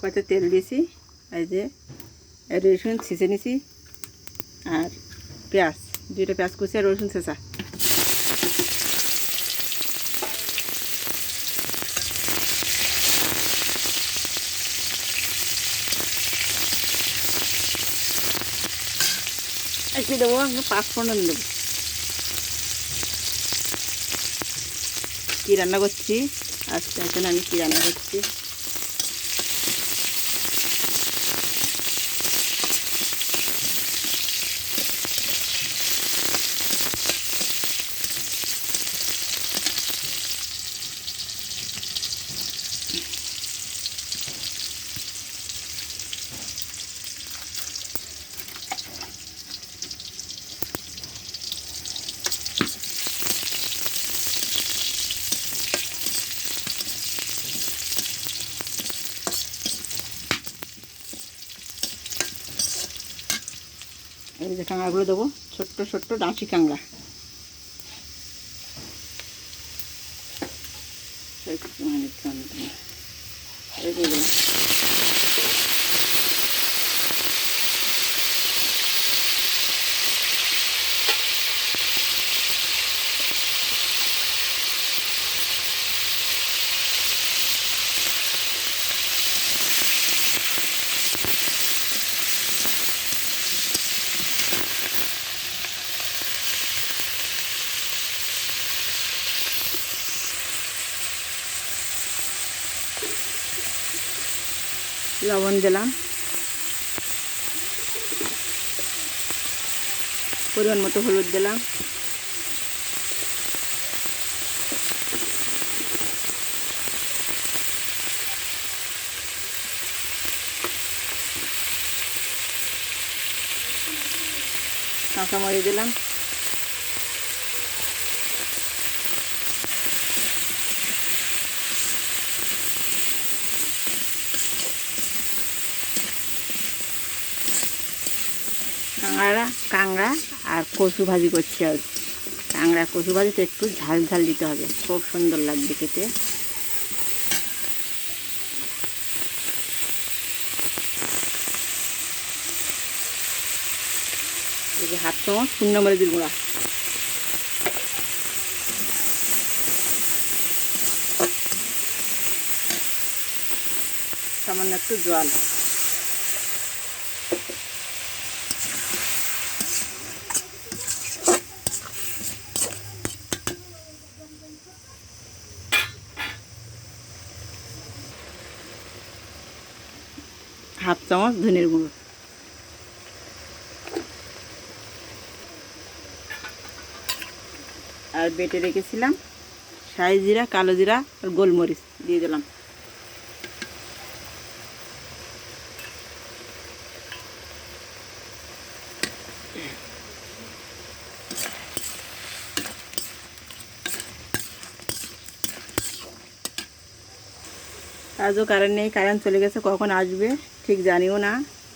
কয়টা তেল দিয়েছি? এই যে রসুন, ছিঁচে নিছি আর পেঁয়াজ। দুইটা পেঁয়াজ কুচি আর রসুন ছেঁচা। একটু দেবো, আমি পাঁচ ফোড়ন দেবো। কী রান্না করছি? আজকে এখন আমি কী রান্না করছি? এই যে কাঁকড়াগুলো দেবো ছোট্ট ছোট্ট ডাঁশি কাঁকড়া একটুখানি টানতে। এই দিয়ে দেবো। লবণ দিলাম। পরিমাণ মতো হলুদ দিলাম। কাঁচামরি দিলাম। কাঁকড়া কাঁকড়া আর কচু ভাজি করছি আর কাঁকড়া, কচু ভাজিতে একটু ঝাল ঝাল দিতে হবে। খুব সুন্দর লাগবে খেতে। হাত চামচ শূন্য মরিচের গুঁড়া। সামান্য একটু জল হাফ চামচ ধনের গুঁড়ো। আর বেটে রেখেছিলাম সাই জিরা, কালো জিরা আর গোলমরিচ দিয়ে দিলাম। আজও কারেন্ট নেই কারেন্ট চলে গেছে, কখন আসবে? ঠিক জানিও না,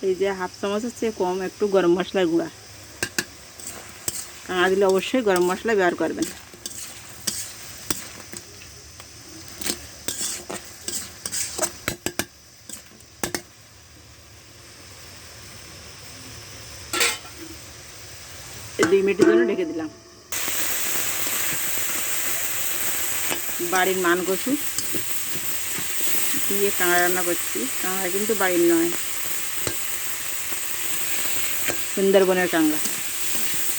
এই যে হাফ চামচের চেয়ে কম একটু গরম মশলার গুঁড়া। কাঁড়া দিলে অবশ্যই গরম মশলা ব্যবহার করবেন। দুই মিনিটের জন্য ঢেকে দিলাম। বাড়ির মান কচু দিয়ে কাঁকড়া রান্না করছি। কাঁকড়া কিন্তু বাড়ির নয়। সুন্দরবনের কাঁকড়া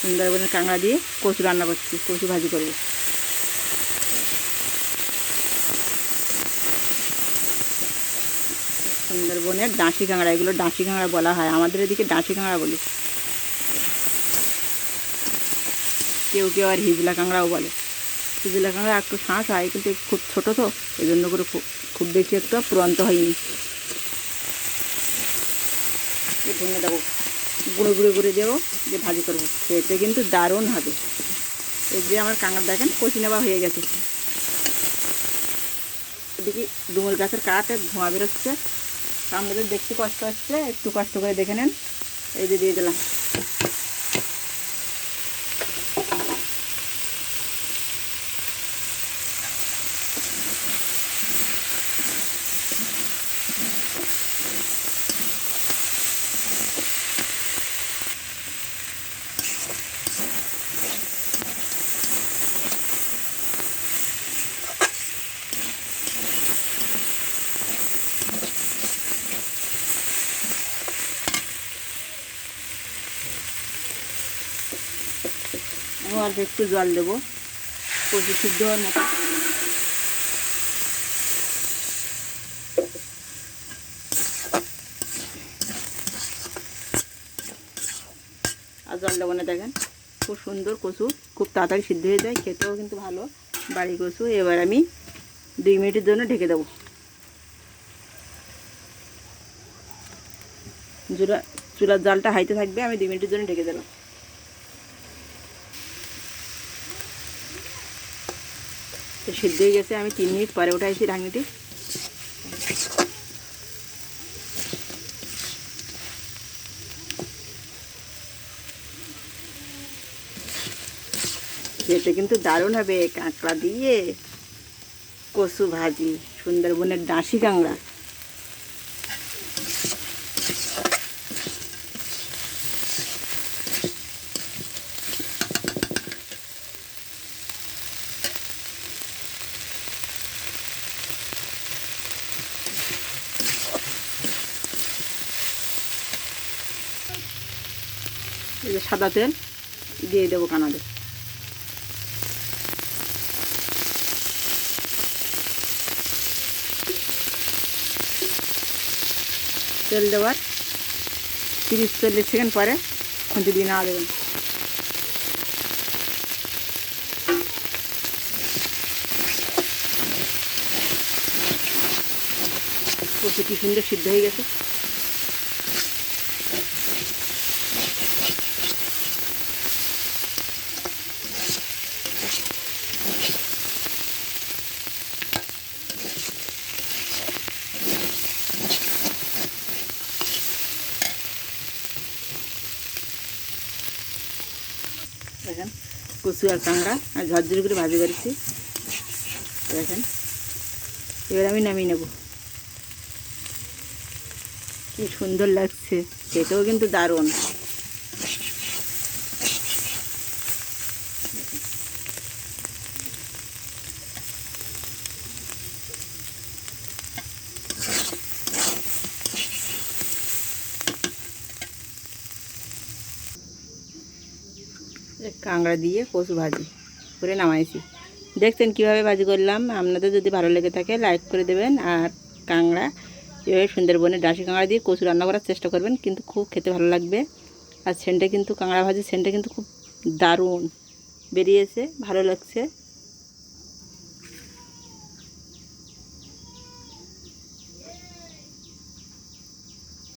সুন্দরবনের কাঁকড়া দিয়ে কচু রান্না করছি, কচু ভাজি করব সুন্দরবনের ডাঁশি কাঁকড়া এগুলো ডাঁশি কাঁকড়া বলা হয়। আমাদের এদিকে ডাঁশি কাঁকড়া বলি। কেউ কেউ আর হিজলা কাঁকড়াও বলে। হিজলা কাঁকড়া একটু শাঁস হয়, কিন্তু খুব ছোটো তো এই জন্য করে খুব খুব বেশি একটু পুরন্ত হয়নি। ভেঙে দেবো। গুঁড়ো গুঁড়ো করে দেবো যে ভাজি করব। খেতে কিন্তু দারুণ হবে। এই যে আমার কাঁকড়া দেখেন কচি নেওয়া হয়ে গেছে। এদিকে ডুমুর গাছের কাঠে ধোঁয়া বেরোচ্ছে। আপনাদের দেখতে কষ্ট হচ্ছে, একটু কষ্ট করে দেখে নেন। এই যে দিয়ে দিলাম। অল্প একটু জল দেবো। কচু সিদ্ধ হওয়ার মতো। আর জল দেবো না, দেখেন। খুব সুন্দর কচু। খুব তাড়াতাড়ি সিদ্ধ হয়ে যায়। খেতেও কিন্তু ভালো। বাড়ি কচু। এবার আমি দুই মিনিটের জন্য ঢেকে দেবো। চুলা চুলার জালটা হাইতে থাকবে। আমি দুই মিনিটের জন্য ঢেকে দিলাম। তো সিদ্ধ হয়ে গেছে, আমি তিন মিনিট পরে উঠাইছি ঢাকনিটি খেতে কিন্তু দারুণ হবে, কাঁকড়া দিয়ে কচু ভাজি, সুন্দরবনের ডাঁশি কাঁকড়া। এই যে সাদা তেল দিয়ে দেবো কানাডে তেল দেওয়ার তিরিশ চল্লিশ সেকেন্ড পরে খুঁটি দিয়ে না দেবেন কচু কি সুন্দর সিদ্ধ হয়ে গেছে। দেখেন, কচু আর কাঁকড়া আর ঝরঝরি করে ভাজি করেছি। দেখেন, এবার আমি নামিয়ে নেব। কি সুন্দর লাগছে, খেতেও কিন্তু দারুণ। কাঁকড়া দিয়ে কচু ভাজি করে নামাইছি। দেখছেন কীভাবে ভাজি করলাম? আপনাদের যদি ভালো লেগে থাকে লাইক করে দেবেন। আর কাঁকড়া এভাবে সুন্দরবনে ডাসি কাঁকড়া দিয়ে কচু রান্না করার চেষ্টা করবেন, কিন্তু খুব খেতে ভালো লাগবে। আর সেন্টে কিন্তু, কাঁকড়া ভাজি সেন্টে কিন্তু খুব দারুণ বেরিয়েছে, ভালো লাগছে।